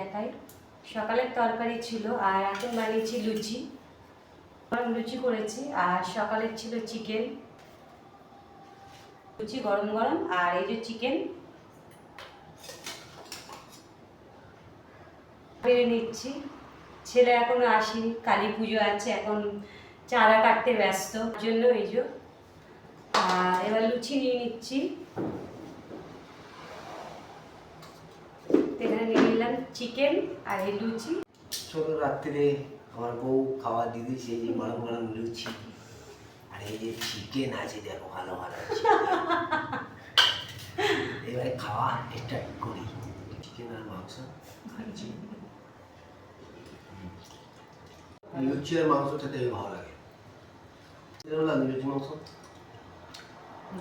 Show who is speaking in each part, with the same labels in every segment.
Speaker 1: দেখাই। সকালের তরকারি ছিল আর এখন বানিয়েছি লুচি। লুচি করেছি আর সকালের ছিল চিকেন। লুচি গরম গরম আর এই যে চিকেন। বেড়ে নিচ্ছি। ছেলে এখনও আসেনি, কালী পুজো আছে, এখন চারা কাটতে ব্যস্ত। জন্য এই যে। আর এবার লুচি নিয়ে নিচ্ছি এখানে নিয়ে নিলাম চিকেন আর এই লুচি।
Speaker 2: ছোট রাত্রে আমার বউ খাওয়া দিয়ে দিয়েছে এই যে গরম গরম লুচি। আর এই যে চিকেন আছে দেখো ভালো ভালো এবারে খাওয়া স্টার্ট করি। চিকেন আর মাংস। লুচি আর মাংস খেতে ভালো লাগে। লাগে লুচি মাংস।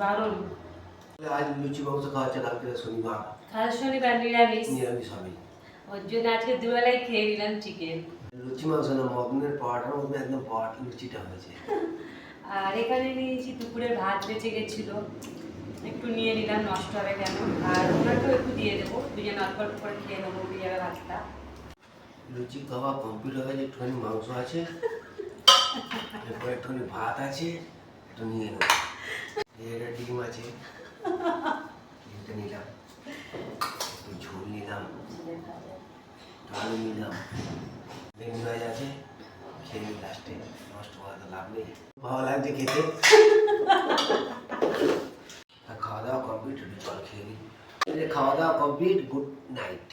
Speaker 1: বারণ
Speaker 2: আজ লুচি মাংস খাওয়া হচ্ছে কালকে শনিবার।
Speaker 1: কাল শনিবার নিরামিষ।
Speaker 2: নিরামিষ হবে।
Speaker 1: ওর জন্য আজকে দুবেলায় খেয়ে নিলাম চিকেন
Speaker 2: লুচি মাংস না মদনের পাওয়াটার মধ্যে একদম পাওয়াটা লুচিটা হয়েছে।
Speaker 1: আর এখানে নিয়েছি দুপুরের ভাত বেঁচে গেছিল। একটু নিয়ে নিলাম নষ্ট হবে কেন? আর ওনাকেও একটু দিয়ে দেবো দুজন অল্প অল্প করে খেয়ে নেব উঠে যাবে ভাতটা।
Speaker 2: লুচি খাওয়া কমপ্লিট হয়ে গেছে একটুখানি মাংস আছে এরপর একটুখানি ভাত আছে একটু নিয়ে নেব। এটা ডিম আছে ডিমটা নিলাম একটু ঝোল নিলাম আলু নিলাম। বেগুন হয়ে আছে? খেয়ে নিই লাস্টে নষ্ট হওয়া তো লাভ নেই। ভালো লাগছে খেতে। খাওয়া দাওয়া কমপ্লিট জল খেয়ে নিই খাওয়া দাওয়া কমপ্লিট গুড নাইট